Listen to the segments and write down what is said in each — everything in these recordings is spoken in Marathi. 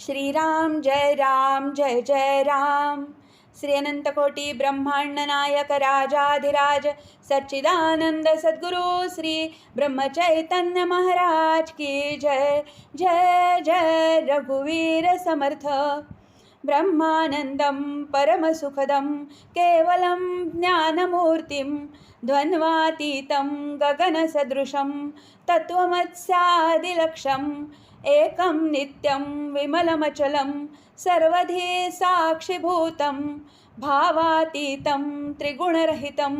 श्रीराम जय राम जय जय राम। श्री अनंतकोटी ब्रह्मांड नायक राजाधिराज सच्चिदानंद सद्गुरु श्री ब्रह्मचैतन्य महाराज की जय। जय जय रघुवीर समर्थ। ब्रह्मानन्दं परमसुखदं केवलं ज्ञानमूर्तिं द्वन्द्वातीतं गगनसदृशं तत्त्वमत्स्यादिलक्षम् एकं नित्यं विमलमचलं सर्वधी साक्षिभूतं भावातीतं त्रिगुणरहितं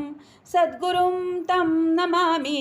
सद्गुरुं तं नमामि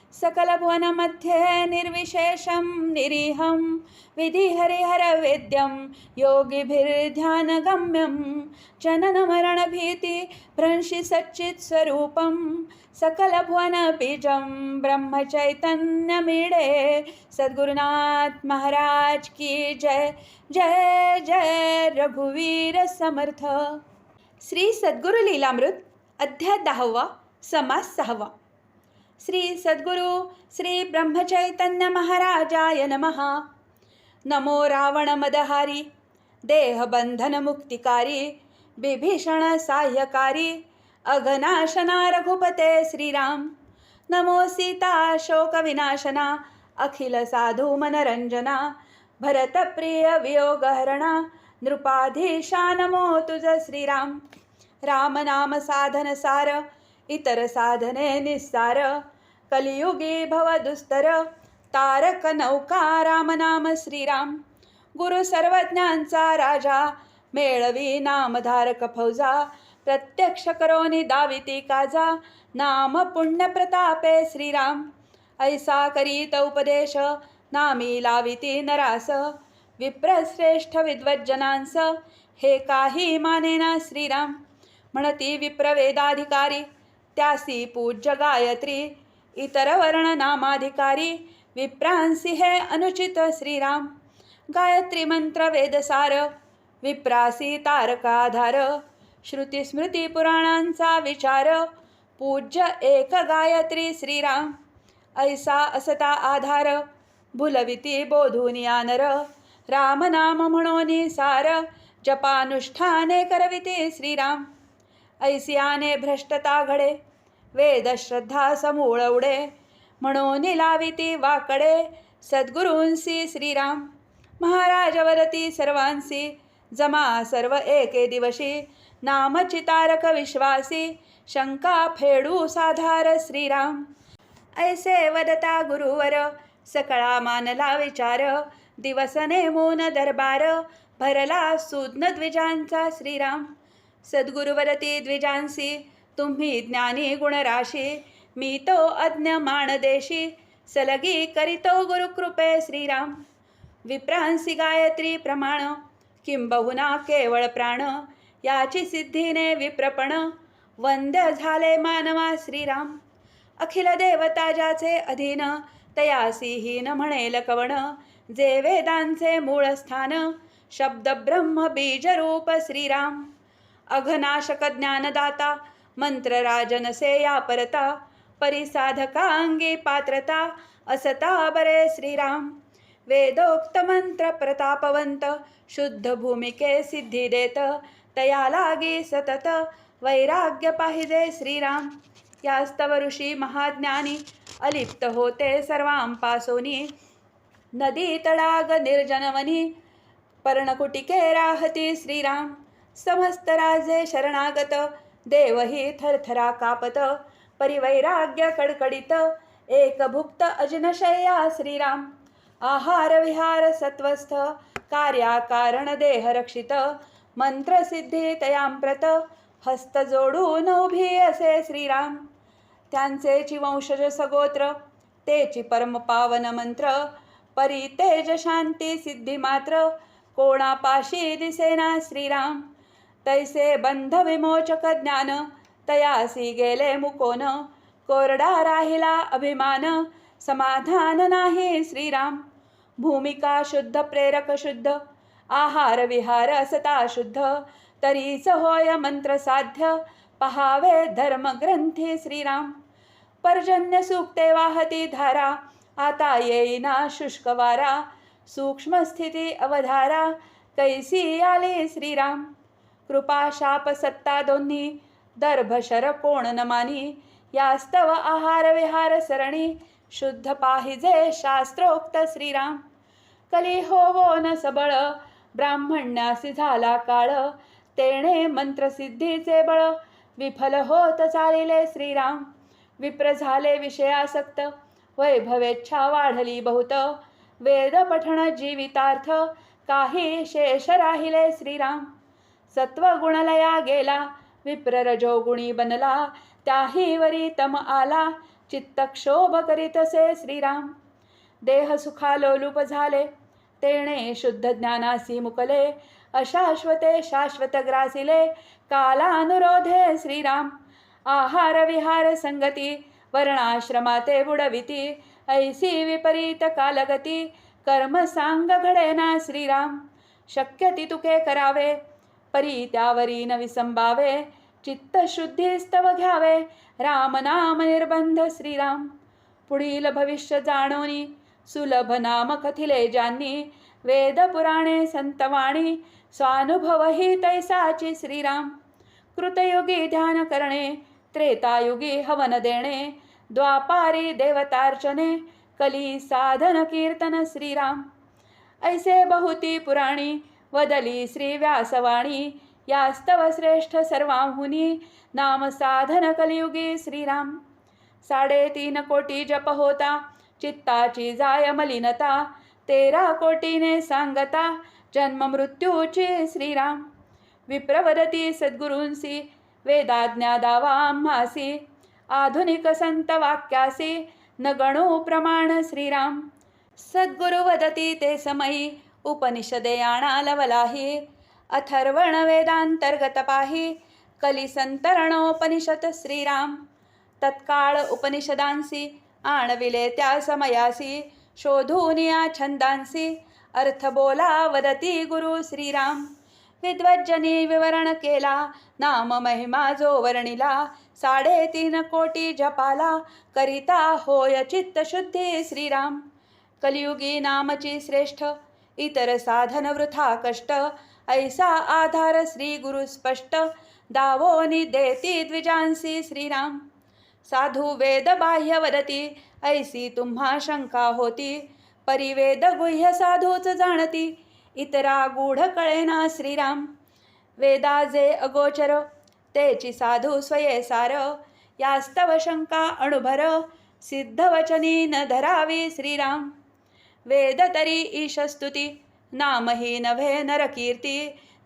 सकलभुवनमध्ये निर्विशेषं निरीहं विधिहरिहरवेद्यं योगिभिर्ध्यानगम्यं जननमरणभीति सच्चित्स्वरूपं सकलभुवनबीजं ब्रह्मचैतन्यमीडे। सद्गुरुनाथ महाराज की जय जय जय। रघुवीर समर्थ। श्री सद्गुरु लीलामृत अध्याय दहावा समास सहावा। श्री सद्गुरु श्री ब्रह्मचैतन्य महाराजाय नमः. नमो रावणमदहारी देहबन्धनमुक्तिकारी बिभीषण साह्यकारी अघनाशना रघुपते श्रीराम. नमो सीता शोकविनाशना अखिल साधू मनरंजना भरतप्रिय वियोगहरणा नृपाधीशा नमो तुझ श्रीराम. रामनाम साधन सार इतर साधने निस्सार कलियुगी भव दुस्तर। तारक नौका रामनाम श्रीराम। गुरु सर्वज्ञांचा राजा। मेळवी नामधारक फौजा। प्रत्यक्ष करोनी दाविती काजा। नाम पुण्य प्रतापे श्रीराम। ऐसा करीत उपदेश। नामी लाविती नरास। विप्रश्रेष्ठ विद्वज्जनांस। हे काही मानेना श्रीराम। म्हणती विप्रवेदाधिकारी त्यासी पूज्य गायत्री। इतर वर्ण नामाधिकारी विप्रांसी हे अनुचित श्रीराम। गायत्री मंत्र वेदसार विप्रासी तारकाधार श्रुती पुराणांचा विचार पूज्य एक गायत्री श्रीराम। ऐसा असता आधार भुलविती बोधून नर रामनाम म्हणून सार जपानुष्ठाने करविते श्रीराम। ऐसियाने भ्रष्टता घडे वेदश्रद्धा समूळवडे म्हणून लाविती वाकडे. सद्गुरूंसी श्रीराम. महाराजवरती सर्वांसी. जमा सर्व एके दिवशी. नामचितारक विश्वासी. शंका फेडू साधार श्रीराम. ऐसे वदता गुरुवर. सकळा मानला विचार. दिवस नेमून दरबार. भरला सुज्ञ द्विजांचा श्रीराम. सद्गुरुवरती द्विजांसी. तुम्ही ज्ञानी गुणराशी मी तो अज्ञ माणदेशी सलगी करितो गुरुकृपे श्रीराम। विप्रांसी गायत्री प्रमाण किंबहुना केवळ प्राण याची सिद्धीने विप्रपण। वंद्य झाले मानवा श्रीराम। अखिल देवताजाचे अधीन तयासी हीन म्हणेल कवण। जे वेदांचे मूळ स्थान शब्द ब्रह्म बीजरूप श्रीराम। अघनाशक ज्ञानदाता मंत्र राजनसे या परता परिसाधकांगी पात्रता असता बरे श्रीराम। वेदोक्त मंत्र प्रतापवंत शुद्ध भूमिके सिद्धी देत तया लागी सतत वैराग्य पाहिजे श्रीराम। यास्तव ऋषी महाज्ञानी अलिप्त होते सर्वांपासोनी नदी तडाग निर्जनवनी पर्णकुटिके राहती श्रीराम। समस्त राजे शरणागत देवही थरथरा कापत परिवैराग्य कडकडीत एक भुक्त अजनशय्या श्रीराम. आहार विहार सत्वस्थ कार्याकारण देह रक्षित मंत्रसिद्धी तयांप्रत हस्त जोडून उभी असे श्रीराम. त्यांचे वंशज सगोत्र तेची परमपावन मंत्र परी तेज शांती सिद्धी मात्र कोणापाशी दिसेना श्रीराम. तैसे बंध विमोचक ज्ञान तयासी गेले मुकोन। कोरडा राहिला अभिमान समाधान नाही श्रीराम। भूमिका शुद्ध प्रेरक शुद्ध आहार विहार असता शुद्ध। तरीच होय मंत्र साध्य पहावे धर्मग्रंथी श्रीराम। पर्जन्य सुक्ते वाहती धारा आता येईना शुष्क वारा। सूक्ष्म स्थिती अवधारा कैसी आले श्रीराम? कृपा शाप सत्ता दोन्ही दर्भशर कोण नमानी यास्तव आहार विहार सरणी शुद्ध पाहिजे शास्त्रोक्त श्रीराम। कली होवो न सबळ ब्राह्मण्यासी झाला काळ तेणे मंत्रसिद्धीचे बळ विफल होत चालिले श्रीराम। विप्र झाले विषयासक्त वैभवेच्छा वाढली बहुत वेद पठण जीवितार्थ काही शेष राहिले श्रीराम। सत्वगुणलया गेला. विप्र रजोगुणी बनला. त्याही वरी तम आला. चित्तक्षोभ करीतसे श्रीराम. देह सुखालोलूप झाले. तेणे शुद्ध ज्ञानासी मुकले. अशाश्वते शाश्वत ग्रासिले. कालानुरोधे श्रीराम. आहार विहार संगती. वर्णाश्रमाते बुडविती. ऐसी विपरीत कालगती. कर्म सांग घडेना श्रीराम. शक्य ती तुके करावे. परी त्यावरी न विसंबावे चित्तशुद्धीस्तव घ्यावे. राम नाम निर्बंध श्रीराम. पुढील भविष्य जाणवणी सुलभ नाम कथिले ज्यांनी वेद पुराणे संतवाणी स्वानुभव ही तैसाची श्रीराम. कृतयुगी ध्यान करणे त्रेतायुगी हवन देणे. द्वापारी देवतार्चने कली साधन कीर्तन श्रीराम. ऐसे बहुती पुराणी वदली श्रीव्यासवाणी। यास्तव श्रेष्ठ सर्वांहुनी। नाम साधन कलियुगी श्रीराम। साडेतीन कोटी जप होता। चित्ताची जाय मलिनता। तेरा कोटीने सांगता। जन्म मृत्यूची श्रीराम। विप्रवदती सद्गुरूंसी। वेदाज्ञा दावा आधुनिक संत वाक्यासी। न गणू प्रमाण श्रीराम। सद्गुरु वदती ते समयी। उपनिषदे आणा अथर्वण वेदांतर्गत पाही कलिसंतरणोपनिषद श्रीराम। तत्काळ उपनिषदांसी आणविले त्या समयासी शोधून या छंदांसी अर्थ बोला वदती गुरु श्रीराम। विद्वज्जनी विवरण केला नाम महिमा जो वर्णिला साडेतीन कोटी जपाला करिता होय चित्तशुद्धी श्रीराम। कलियुगी नामची श्रेष्ठ इतर साधन वृथा कष्ट ऐसा आधार श्री गुरु स्पष्ट दावोनी देती द्विजांसी श्रीराम साधू वेद बाह्य वदती ऐसी तुम्हा शंका होती परिवेद गुह्य साधूच जाणती इतरा गूढ कळेना श्रीराम वेदा जे अगोचर तेची साधू स्वये सार यास्तव शंका अणुभर सिद्धवचनी न धरावी श्रीराम वेद तरी ईशस्तुती नामही नव्हे नरकीर्ती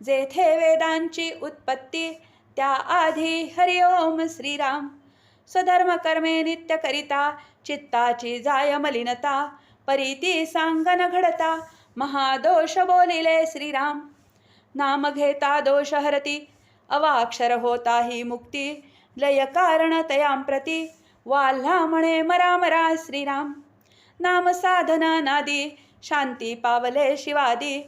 जेथे वेदांची उत्पत्ती त्या आधी हरिओम श्रीराम. स्वधर्म कर्मे नित्य करिता चित्ताची जाय मलिनता परीती सांगन घडता महादोष बोलिले श्रीराम. नाम घेता दोष हरती अवाक्षर होता ही मुक्ती लय कारण तयां प्रती वाल्हा म्हणे मरा मरा श्रीराम. नाम साधना नादी शांती पावले शिवादी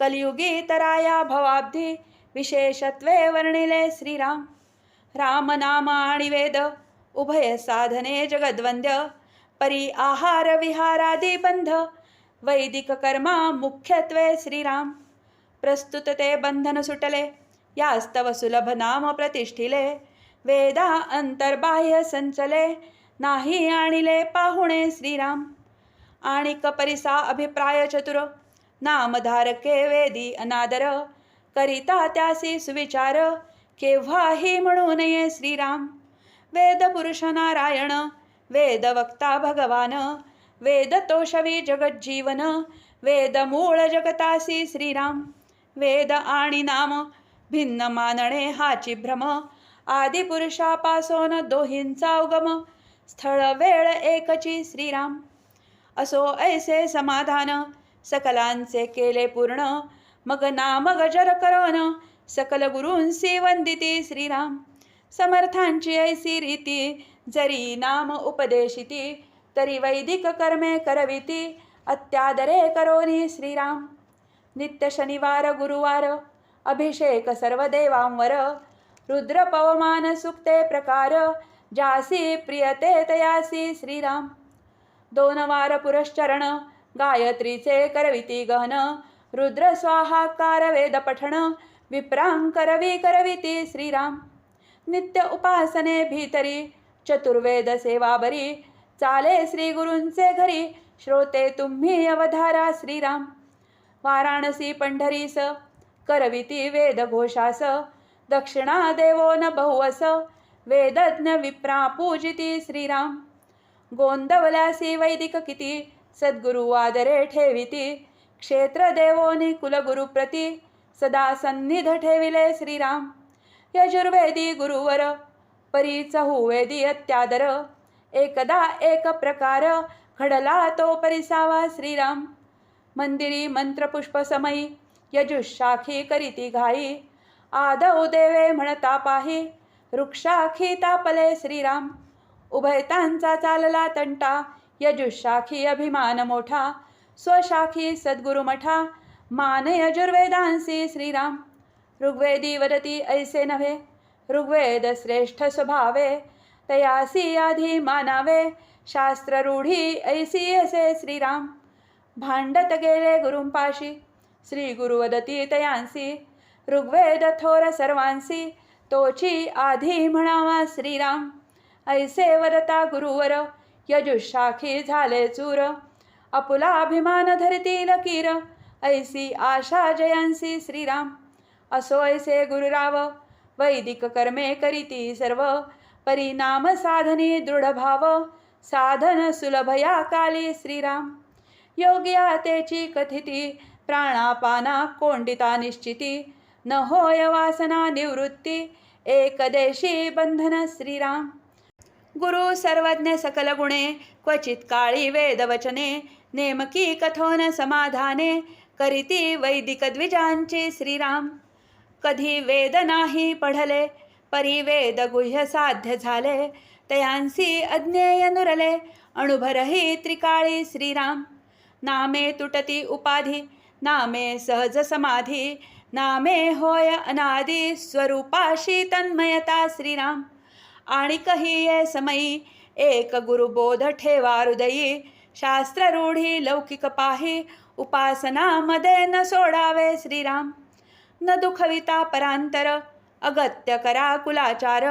कलियुगी तराया भवाब्धी विशेषत्वे वर्णिले श्रीराम। राम नाम आणि वेद उभय साधने जगद्वंद्य परी आहार विहारादी बंध वैदिक कर्मा मुख्यत्वे श्रीराम। प्रस्तुत ते बंधन सुटले यास्तव सुलभ नाम प्रतिष्ठिले वेदा अंतर्बाह्य संचले नाही आणिले पाहुणे श्रीराम। आणि कपरिसा अभिप्राय चतुर. नामधारके वेदी अनादर. करिता त्यासी सुविचार. केव्हाही म्हणू नये श्रीराम. वेद पुरुष नारायण. वेद वक्ता भगवान. वेद तोषवी जगज्जीवन. वेद मूळ जगतासी श्रीराम. वेद आणि नाम भिन्न मानणे हाची भ्रम. आदिपुरुषापासून दोहींचा उगम. स्थळ वेळ एकची श्रीराम. असो ऐसे समाधान सकलांचे केले पूर्ण मग नाम गजर करोन सकल गुरूंसी वंदिती श्रीराम. समर्थांची ऐसी रीती जरी नाम उपदेशिती तरी वैदिक कर्मे करविती अत्यादरे करोनी श्रीराम. नित्य शनिवार गुरुवार अभिषेक सर्व देवांवर रुद्र पवमान सुक्ते प्रकार जासी प्रियते तयासी श्रीराम. दोन वार पुरश्चरण गायत्रीचे करविती गहन रुद्र स्वाहाकार वेद पठण विप्रां करवी करविती श्रीराम। नित्य उपासने भीतरी चतुर्वेद सेवा बरी चाले श्रीगुरूंचे घरी श्रोते तुम्ही अवधारा श्रीराम। वाराणसी पंढरीस करविती वेद घोषास दक्षिणा देवो न बहुवस वेदज्ञ विप्रा पूजिती श्रीराम। गोंदवल्यासी वैदिक किती सद्गुरुवादरे ठेविती क्षेत्र देवोनी कुलगुरु प्रती सदा सन्निध ठेविले श्रीराम यजुर्वेदी गुरुवर परी चहुवेदी अत्यादर एकदा एक प्रकार घडला तो परिसावा श्रीराम मंदिरी मंत्रपुष्प समयी यजुशाखी करीती घाई आदौ देवे म्हणता पाही वृक्षाखी तापले श्रीराम उभयतांचा चालला तंटा यजुशाखी अभिमान मोठा स्वशाखी सद्गुरु मठा मान यजुर्वेदांसी श्रीराम ऋग्वेदी वदती ऐसे नव्हे ऋग्वेद श्रेष्ठ स्वभावे तयासी आधी मानावे शास्त्र रूढी ऐसी असे श्रीराम भांडत गेले गुरुंपाशी श्री गुरु वदती तयांसी ऋग्वेद थोर सर्वांसी तोची आधी म्हणावा श्रीराम. ऐसे वरता गुरुवर यजुशाखी झाले चूर. अपुला अभिमान धरतील लकीर ऐसी आशा जयांसी श्रीराम. असो ऐसे गुरुराव वैदिक कर्मे करीती सर्व. परिणाम साधनी दृढभाव साधन सुलभया काली श्रीराम. योग्या तेची कथिती प्राणापाना कोंडिता निश्चिती. न होय वासना निवृत्ती एकदेशी बंधन श्रीराम. गुरु सर्वज्ञ सकल गुणे क्वचित काळी वेदवचने नेमकी कथोन समाधाने करीती वैदिक द्विजांचे श्रीराम. कधी वेद नाही पढले परी वेद गुह्य साध्य झाले तयांसी अज्ञेय नुरले अणुभरही त्रिकाळी श्रीराम. नामे तुटती उपाधी नामे सहज समाधी नामे होय अनादी स्वरूपाशी तन्मयता श्रीराम. आणि कही ये समयी एक गुरुबोध ठेवा हृदयी शास्त्र रूढी लौकिक पाही उपासनामध्ये न सोडावे श्रीराम. न दुखविता परांतर अगत्य करा कुलाचार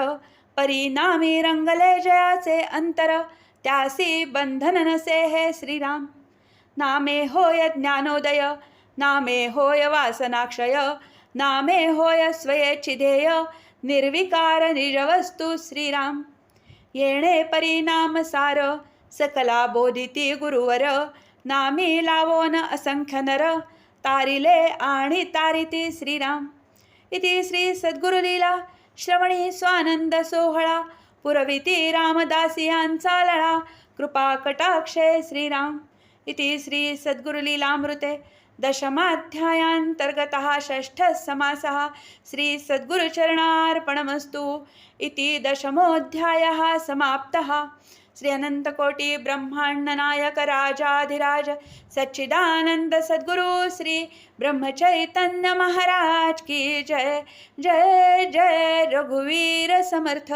परिणामी रंगले जयाचे अंतर त्यासी बंधन नसे हे श्रीराम. नामे होय ज्ञानोदय नामे होय वासनाक्षय नामे होय स्वयचिधेय निर्विकार निजवस्तु श्रीराम। येणे परिणाम सार सकला बोधिती गुरुवर। नामी लावोन असंख्य नर तारिले आणि तारिती श्रीराम। इति श्री सद्गुरुलीला श्रवणी स्वानंद सोहळा। पुरविती रामदासियांचा लळा। कृपा कटाक्षे श्रीराम। इति श्री सद्गुरुलीलामृते। दशमाध्यायान्तर्गतः षष्ठः समासः श्री सद्गुरुचरणार्पणमस्तु इति दशमोऽध्यायः समाप्तः। श्री अनंतकोटी ब्रह्मांड नायक राजाधिराज सच्चिदानंद सद्गुरु श्री ब्रह्मचैतन्य महाराज की जय जय जय रघुवीर समर्थ।